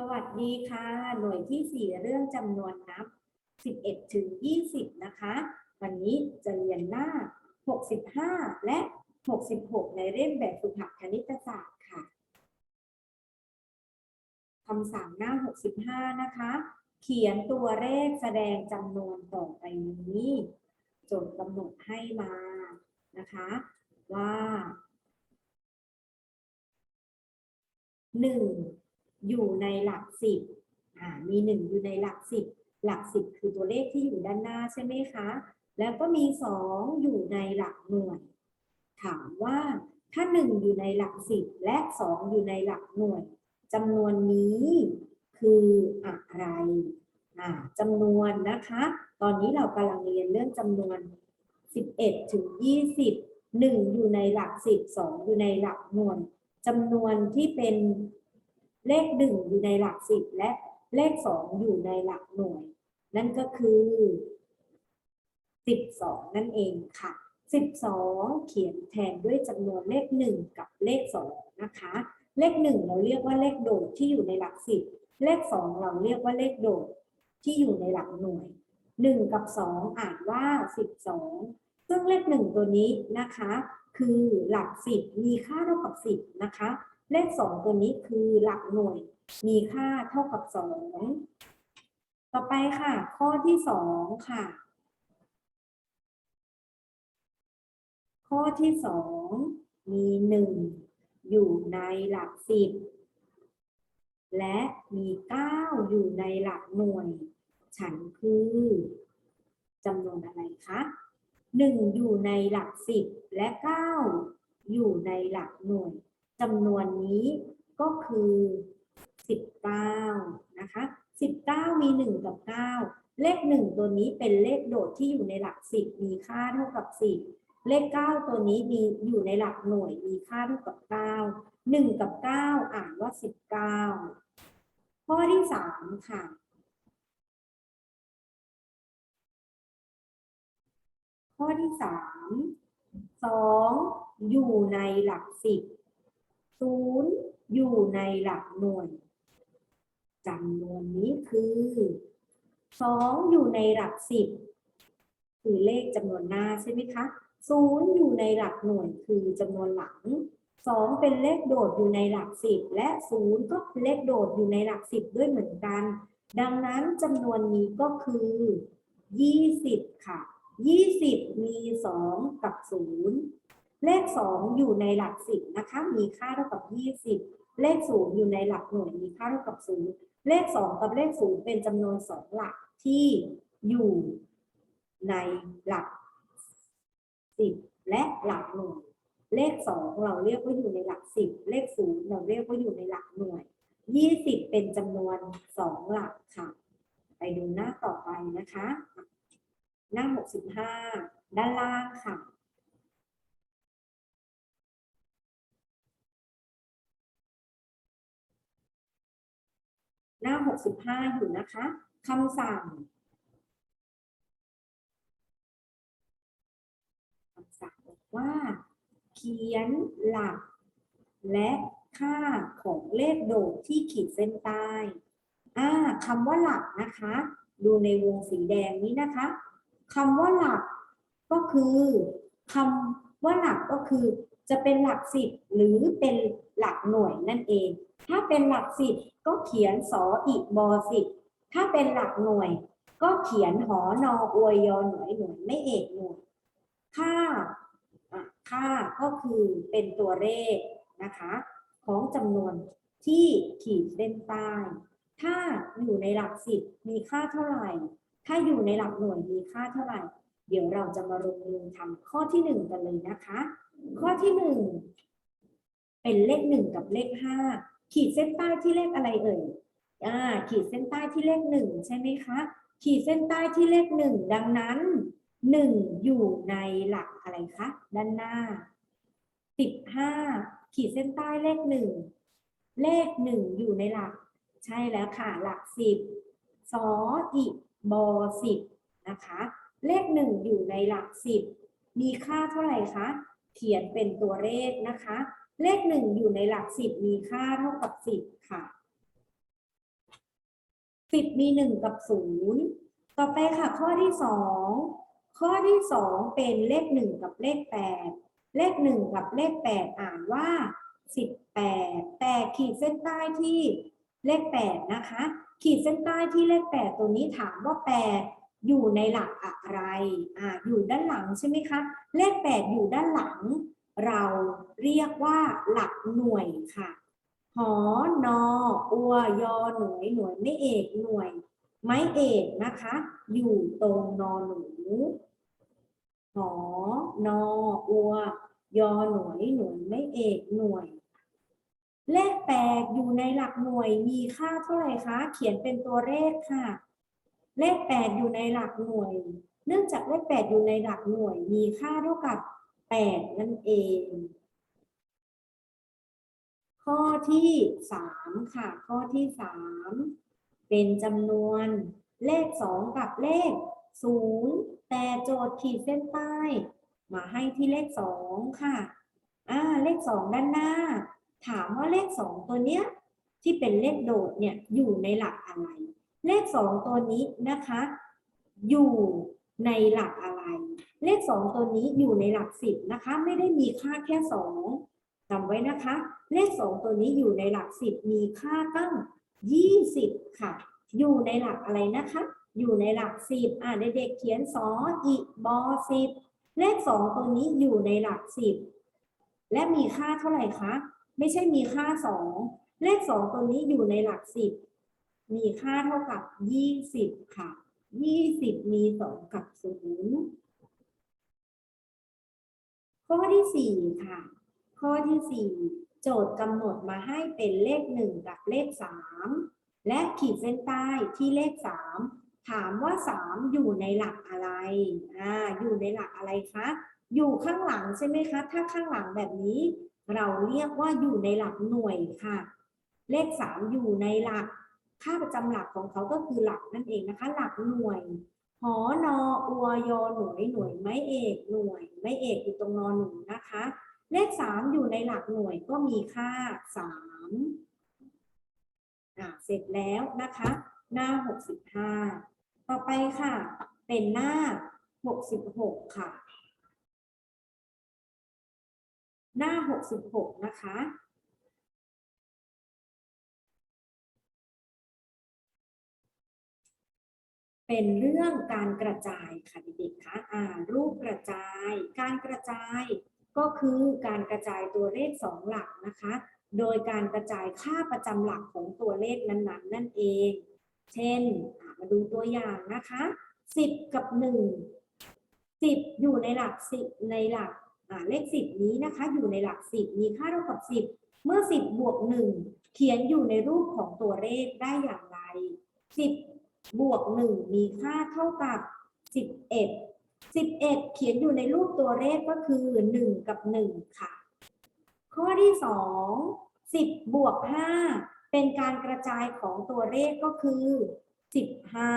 สวัสดีค่ะ หน่วยที่ 4 เรื่องจำนวนนับ 11 ถึง 20 นะคะ วันนี้จะเรียนหน้า 65 และ 66 ในเล่มแบบฝึกหัดคณิตศาสตร์ค่ะคำสั่งหน้า 65 นะคะ เขียนตัวเลขแสดงจำนวนต่อไปนี้ โจทย์กำหนดให้มานะคะ ว่าหนึ่ง อยู่ในหลักสิบอ่ามีหนึ่งอยู่ในหลักสิบหลักสิบคือตัวเลขที่อยู่ด้านหน้าใช่ไหมคะ แล้วก็มีสองอยู่ในหลักหน่วย ถามว่าถ้าหนึ่งอยู่ในหลักสิบและสองอยู่ในหลักหน่วยจำนวนนี้คืออะไรอ่าจำนวนนะคะ ตอนนี้เรากำลังเรียนเรื่องจำนวน 11 ถึง 20 1 อยู่ในหลัก 10 2 อยู่ในหลักหน่วยจำนวนที่เป็น เลข1อยู่ในหลัก10และเลข2องอยู่ในหลักหน่วย นั่นก็คือ12นั่นเองค่ะ12เขียนแทนด้วยจำนวนเลข1กับเลข2นะคะ เลข1เราเรียกว่าเลขโดดที่อยู่ในหลัก10เลข2เราเรียกว่าเลขโดดที่อยู่ในหลักหน่วย1กับ2อ่านว่า12ซึ่งเลข1ตัวนี้นะคะ คือหลัก10มีค่าเท่ากับ10นะคะ เลข2ตัวนี้คือหลักหน่วย มีค่าเท่ากับ2ต่อไปค่ะ ข้อที่2ค่ะ ข้อที่2มี1อยู่ในหลัก10และมี 9 อยู่ในหลักหน่วย ฉันคือจำนวนอะไรคะหนึ่งอยู่ในหลักสิบและเก้าอยู่ในหลักหน่วย จำนวนนี้ก็คือสิบเก้านะคะสิบเก้ามีหนึ่งกับเก้าเลขหนึ่งตัวนี้เป็นเลขโดดที่อยู่ในหลักสิบมีค่าเท่ากับสิบเลขเก้าตัวนี้มีอยู่ในหลักหน่วยมีค่าเท่ากับเก้าหนึ่งกับเก้าอ่านว่าสิบเก้าข้อที่สามค่ะข้อที่สามสองอยู่ในหลักสิบ ศูนย์อยู่ในหลักหน่วยจำนวนนี้คือสองอยู่ในหลักสิบคือเลขจำนวนหน้าใช่ไหมคะศูนย์อยู่ในหลักหน่วยคือจำนวนหลังสองเป็นเลขโดดอยู่ในหลักสิบและศูนย์ก็เป็นเลขโดดอยู่ในหลักสิบด้วยเหมือนกัน ดังนั้นจำนวนนี้ก็คือยี่สิบค่ะยี่สิบมีสองกับศูนย์ เลขสองอยู่ในหลักสิบนะคะ มีค่าเท่ากับยี่สิบเลขศูนย์อยู่ในหลักหน่วย มีค่าเท่ากับศูนย์เลขสองกับเลขศูนย์เป็นจำนวนสองหลักที่อยู่ในหลักสิบและหลักหน่วย เลขสองเราเรียกว่าอยู่ในหลักสิบเลขศูนย์เราเรียกว่าอยู่ในหลักหน่วยยี่สิบเป็นจำนวนสองหลักค่ะ ไปดูหน้าต่อไปนะคะ หน้า 65 ด้านล่างค่ะ หน้า 65 อยู่นะคะคำสั่งคำสั่งบอกว่า เขียนหลัก และค่าของเลขโดดที่ขีดเส้นใต้อ่าคำว่าหลักนะคะ ดูในวงสีแดงนี้นะคะคำว่าหลักก็คือคำว่าหลักก็คือ จะเป็นหลักสิบหรือเป็นหลักหน่วยนั่นเอง ถ้าเป็นหลักสิบก็เขียนสออีกบอสิบถ้าเป็นหลักหน่วย ก็เขียนหอนออวยยอหน่วยหน่วยไม่เอกหน่วยค่าอะค่าก็คือเป็นตัวเลขนะคะ ของจำนวนที่ขีดเส้นใต้ถ้าอยู่ในหลักสิบมีค่าเท่าไหร่ ถ้าอยู่ในหลักหน่วยมีค่าเท่าไหร่ เดี๋ยวเราจะมาลงมือทำข้อที่หนึ่งกันเลยนะคะ ข้อที่หนึ่งเป็นเลขหนึ่งกับเลขห้าขีดเส้นใต้ที่เลขอะไรเอ่ยอ่าขีดเส้นใต้ที่เลขหนึ่งใช่ไหมคะ ขีดเส้นใต้ที่เลขหนึ่งดังนั้นหนึ่งอยู่ในหลักอะไรคะ ด้านหน้าสิบห้าขีดเส้นใต้เลขหนึ่งเลขหนึ่งอยู่ในหลัก ใช่แล้วค่ะ หลักสิบสออีบอสิบนะคะ เลขหนึ่งอยู่ในหลักสิบมีค่าเท่าไหร่คะ เขียนเป็นตัวเลขนะคะ เลขหนึ่งอยู่ในหลักสิบมีค่าเท่ากับสิบค่ะสิบมีหนึ่งกับศูนย์ต่อไปค่ะ ข้อที่สองข้อที่สองเป็นเลขหนึ่งกับเลขแปดเลขหนึ่งกับเลขแปดอ่านว่าสิบแปดแต่ขีดเส้นใต้ที่เลขแปดนะคะ ขีดเส้นใต้ที่เลขแปดตัวนี้ถามว่าแปด อยู่ในหลักอะไรอ่าอยู่ด้านหลังใช่ไหมคะ เลขแปดอยู่ด้านหลัง เราเรียกว่าหลักหน่วยค่ะหอนออัวยอหน่วยหน่วยไม่เอกหน่วย ไม้เอกนะคะ อยู่ตรงนอหนูหอนออัวยอหน่วยหน่วยไม่เอกหน่วย เลขแปดอยู่ในหลักหน่วยมีค่าเท่าไหร่คะ เขียนเป็นตัวเลขค่ะ เลขแปดอยู่ในหลักหน่วย เนื่องจากเลขแปดอยู่ในหลักหน่วย มีค่าเท่ากับแปดนั่นเอง ข้อที่สามค่ะ ข้อที่สามเป็นจำนวนเลขสองกับเลขศูนย์แต่โจทย์ขีดเส้นใต้ มาให้ที่เลขสองค่ะอ่าเลขสองด้านหน้า ถามว่าเลขสองตัวเนี้ยที่เป็นเลขโดดเนี่ยอยู่ในหลักอะไร เลขสองตัวนี้นะคะ อยู่ในหลักอะไร เลขสองตัวนี้อยู่ในหลักสิบนะคะ ไม่ได้มีค่าแค่สองจำไว้นะคะ เลขสองตัวนี้อยู่ในหลักสิบมีค่าตั้งยี่สิบค่ะ อยู่ในหลักอะไรนะคะ อยู่ในหลักสิบอ่าเด็กๆเขียนสออีบอสิบเลขสองตัวนี้อยู่ในหลักสิบและมีค่าเท่าไหร่คะ ไม่ใช่มีค่าสองเลขสองตัวนี้อยู่ในหลักสิบ มีค่าเท่ากับยี่สิบค่ะยี่สิบมีสองกับศูนย์ข้อที่สี่ค่ะ ข้อที่สี่โจทย์กำหนดมาให้เป็นเลขหนึ่งกับเลขสามและขีดเส้นใต้ที่เลขสามถามว่าสามอยู่ในหลักอะไรอ่าอยู่ในหลักอะไรคะ อยู่ข้างหลังใช่ไหมคะ ถ้าข้างหลังแบบนี้ เราเรียกว่าอยู่ในหลักหน่วยค่ะ เลขสามอยู่ในหลัก ค่าประจำหลักของเขาก็คือหลักนั่นเองนะคะ หลักหน่วยหอนออวยอหน่วยหน่วยไม้เอกหน่วย ไม้เอกอยู่ตรงนอหนูนะคะ เลขสามอยู่ในหลักหน่วยก็มีค่าสามอ่าเสร็จแล้วนะคะ หน้าหกสิบห้าต่อไปค่ะ เป็นหน้าหกสิบหกค่ะ หน้าหกสิบหกนะคะ เป็นเรื่องการกระจายค่ะเด็กๆคะอ่ารูปกระจาย การกระจายก็คือการกระจายตัวเลขสองหลักนะคะ โดยการกระจายค่าประจำหลักของตัวเลขนั้นๆนั่นเอง เช่น มาดูตัวอย่างนะคะสิบกับหนึ่งสิบอยู่ในหลักสิบในหลักเลขสิบนี้นะคะ อยู่ในหลักสิบมีค่าเท่ากับสิบเมื่อสิบบวกหนึ่งเขียนอยู่ในรูปของตัวเลขได้อย่างไรสิ บวกหนึ่งมีค่าเท่ากับสิบเอ็ดสิบเอ็ดเขียนอยู่ในรูปตัวเลขก็คือหนึ่งกับหนึ่งค่ะ ข้อที่สองสิบบวกห้าเป็นการกระจายของตัวเลขก็คือสิบห้า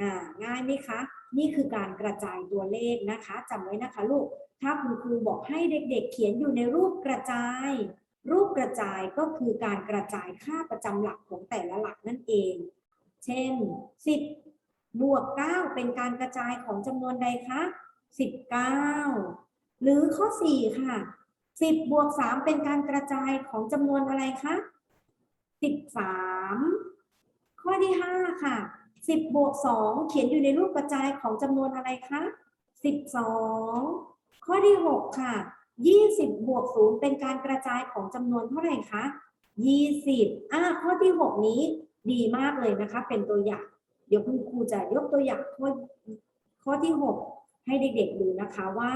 อ่าง่ายไหมคะ นี่คือการกระจายตัวเลขนะคะจำไว้นะคะลูกถ้าคุณครูบอกให้เด็กๆ เขียนอยู่ในรูปกระจาย รูปกระจายก็คือการกระจายค่าประจำหลักของแต่ละหลักนั่นเอง เช่น 10 บวก 9 เป็นการกระจายของจำนวนใดคะ 19 หรือข้อ 4 ค่ะ 10 บวก 3 เป็นการกระจายของจำนวนอะไรคะ 13 ข้อที่ 5 ค่ะ 10 บวก 2 เขียนอยู่ในรูปกระจายของจำนวนอะไรคะ 12 ข้อที่ 6 ค่ะ 20 บวก 0 เป็นการกระจายของจำนวนเท่าไหร่คะ 20 อ่า ข้อที่ 6 นี้ดีมากเลยนะคะ เป็นตัวอย่าง เดี๋ยวคุณครูจะยกตัวอย่างข้อข้อที่ 6 ให้เด็กๆดูนะคะว่า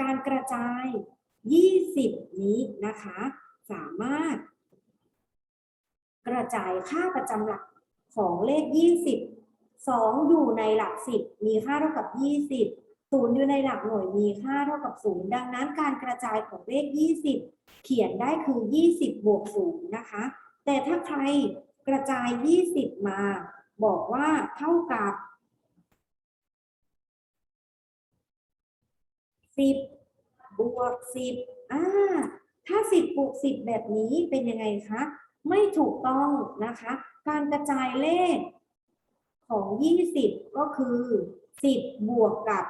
การกระจาย 20 นี้นะคะ สามารถ กระจายค่าประจำหลักของเลข 20 2 อยู่ในหลัก 10 มีค่าเท่ากับ 20 ศูนย์อยู่ในหลักหน่วยมีค่าเท่ากับศูนย์ดังนั้นการกระจายของเลข 20 เขียนได้คือ 20 บวกศูนย์นะคะ แต่ถ้าใครกระจาย 20 มา บอกว่าเท่ากับ 10 บวก 10อ่าถ้า 10 บวก 10 แบบนี้เป็นยังไงคะ ไม่ถูกต้องนะคะ การกระจายเลขของ 20 ก็คือ 10 บวกกับ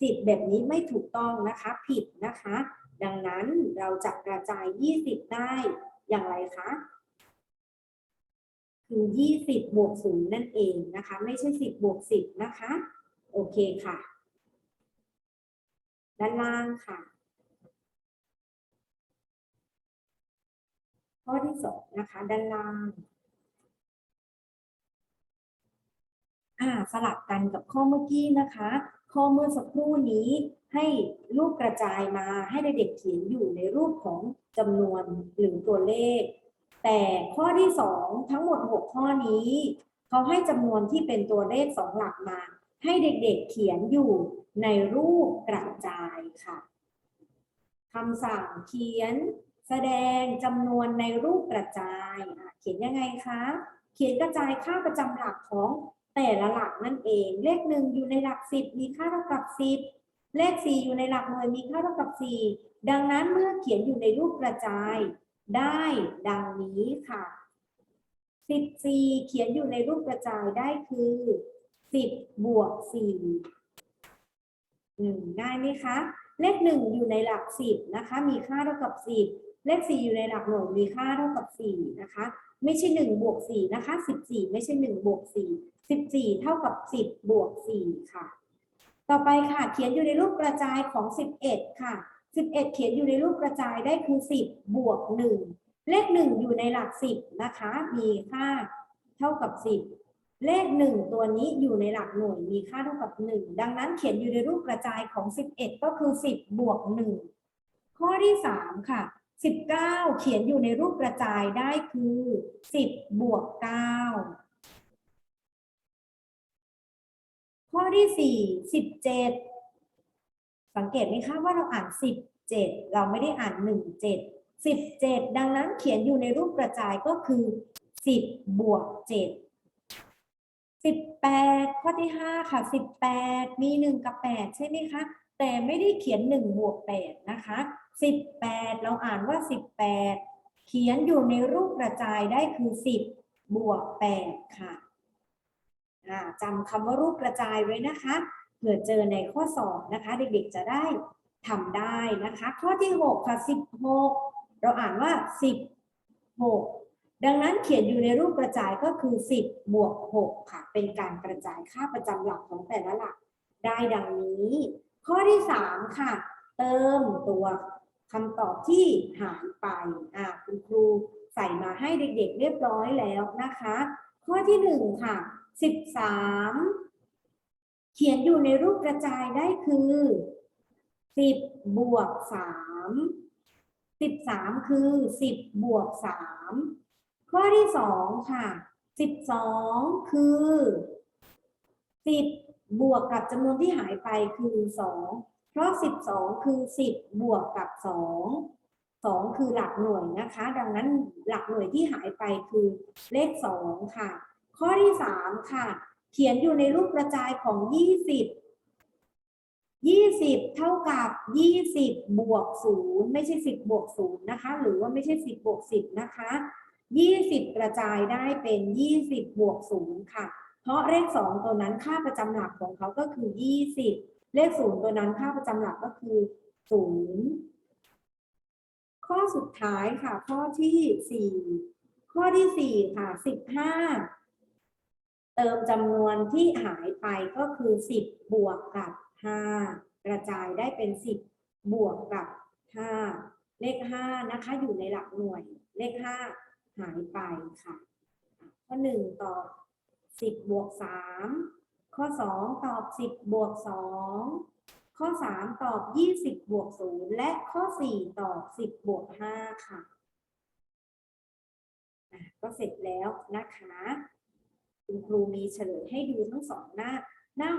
10แบบนี้ไม่ถูกต้องนะคะผิดนะคะ ดังนั้นเราจะกระจาย 20 ได้อย่างไรคะคือ 20 บวก 0 นั่นเองนะคะ ไม่ใช่ 10 บวก 10 นะคะ โอเคค่ะ ด้านล่างค่ะ ข้อที่สองนะคะ ด้านล่าง อ่าสลับกันกับข้อเมื่อกี้นะคะ ข้อเมื่อสักครู่นี้ให้รูปกระจายมาให้เด็กๆเขียนอยู่ในรูปของจำนวนหรือตัวเลข แต่ข้อที่สองทั้งหมดหกข้อนี้เขาให้จำนวนที่เป็นตัวเลขสองหลักมา ให้เด็กๆเขียนอยู่ในรูปกระจายค่ะคำสั่งเขียนแสดงจำนวนในรูปกระจาย เขียนยังไงคะ เขียนกระจายค่าประจำหลักของ แต่ละหลักนั่นเอง เลขหนึ่งอยู่ในหลักสิบมีค่าเท่ากับสิบเลขสี่อยู่ในหลักหน่วยมีค่าเท่ากับสี่ดังนั้นเมื่อเขียนอยู่ในรูปกระจายได้ดังนี้ค่ะสิบสี่เขียนอยู่ในรูปกระจายได้คือสิบบวกสี่หนึ่งได้ไหมคะ เลขหนึ่งอยู่ในหลักสิบนะคะ มีค่าเท่ากับสิบ เลขสี่อยู่ในหลักหน่วยมีค่าเท่ากับสี่นะคะ ไม่ใช่หนึ่งบวกสี่นะคะสิบสี่ไม่ใช่หนึ่งบวกสี่สิบสี่เท่ากับสิบวกสี่ค่ะ ต่อไปค่ะ เขียนอยู่ในรูปกระจายของสิบเอ็ดค่ะสิบเขียนอยู่ในรูปกระจายได้คือสิบวกหนึ่งเลขหนึ่งอยู่ในหลักสิบนะคะ มีค่าเท่ากับสิบเลขหนึ่งตัวนี้อยู่ในหลักหน่วย มีค่าเท่ากับหนึ่งดังนั้นเขียนอยู่ในรูปกระจายของสิบเอ็ดก็คือสิบวกหนึ่งข้อที่สามค่ะ สิบเก้าเขียนอยู่ในรูปกระจายได้คือสิบบวกเก้าข้อที่สี่สิบเจ็ดสังเกตไหมคะว่าเราอ่านสิบเจ็ดเราไม่ได้อ่านหนึ่งเจ็ดสิบเจ็ดดังนั้นเขียนอยู่ในรูปกระจายก็คือสิบบวกเจ็ดสิบแปดข้อที่ห้าค่ะสิบแปดมีหนึ่งกับแปดใช่ไหมคะ แต่ไม่ได้เขียนหนึ่งบวกแปดนะคะ สิบแปดเราอ่านว่าสิบแปดเขียนอยู่ในรูปกระจายได้คือสิบบวกแปดค่ะจำคำว่ารูปกระจายไว้นะคะเผื่อเจอในข้อสอบนะคะ เด็กๆจะได้ทำได้นะคะ ข้อที่ 6 ค่ะ 16 เราอ่านว่า 16 ดังนั้นเขียนอยู่ในรูปกระจายก็คือ 10 บวก 6 ค่ะ เป็นการกระจายค่าประจำหลักของแต่ละหลัก ได้ดังนี้ ข้อที่ 3 ค่ะ เติมตัว คำตอบที่หายไปอ่าคุณครูใส่มาให้เด็กๆ เรียบร้อยแล้วนะคะ ข้อที่1ค่ะสิบสามเขียนอยู่ในรูปกระจายได้คือสิบบวกสามสิบสามคือสิบบวกสามข้อที่สองค่ะสิบสองคือสิบบวกกับจำนวนที่หายไปคือสอง ราะสิบสองคือสิบบวกกับสองสองคือหลักหน่วยนะคะ ดังนั้นหลักหน่วยที่หายไปคือเลขสองค่ะ ข้อที่สามค่ะ เขียนอยู่ในรูปกระจายของยี่สิบยี่สิบเท่ากับยี่สิบบวกศูนย์ไม่ใช่สิบบวกศูนย์นะคะ หรือว่าไม่ใช่สิบบวกสิบนะคะยี่สิบกระจายได้เป็นยี่สิบบวกศูนย์ค่ะ เพราะเลขสองตัวนั้นค่าประจำหลักของเขาก็คือยี่สิบ เลขศูนย์ตัวนั้นค่าประจำหลักก็คือศูนย์ข้อสุดท้ายค่ะ ข้อที่สี่ข้อที่สี่ค่ะสิบห้าเติมจำนวนที่หายไปก็คือสิบบวกกับห้ากระจายได้เป็นสิบบวกกับห้าเลขห้านะคะอยู่ในหลักหน่วย เลขห้าหายไปค่ะ ข้อหนึ่งต่อสิบบวกสาม ข้อสองตอบสิบบวกสองข้อสามตอบยี่สิบบวกศูนย์และข้อสี่ตอบสิบบวกห้าค่ะอะ ก็เสร็จแล้วนะคะ คุณครูมีเฉลยให้ดูทั้งสองหน้า หน้า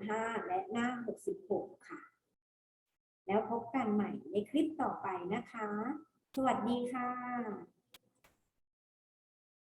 65 และหน้า 66 ค่ะ แล้วพบกันใหม่ในคลิปต่อไปนะคะ สวัสดีค่ะ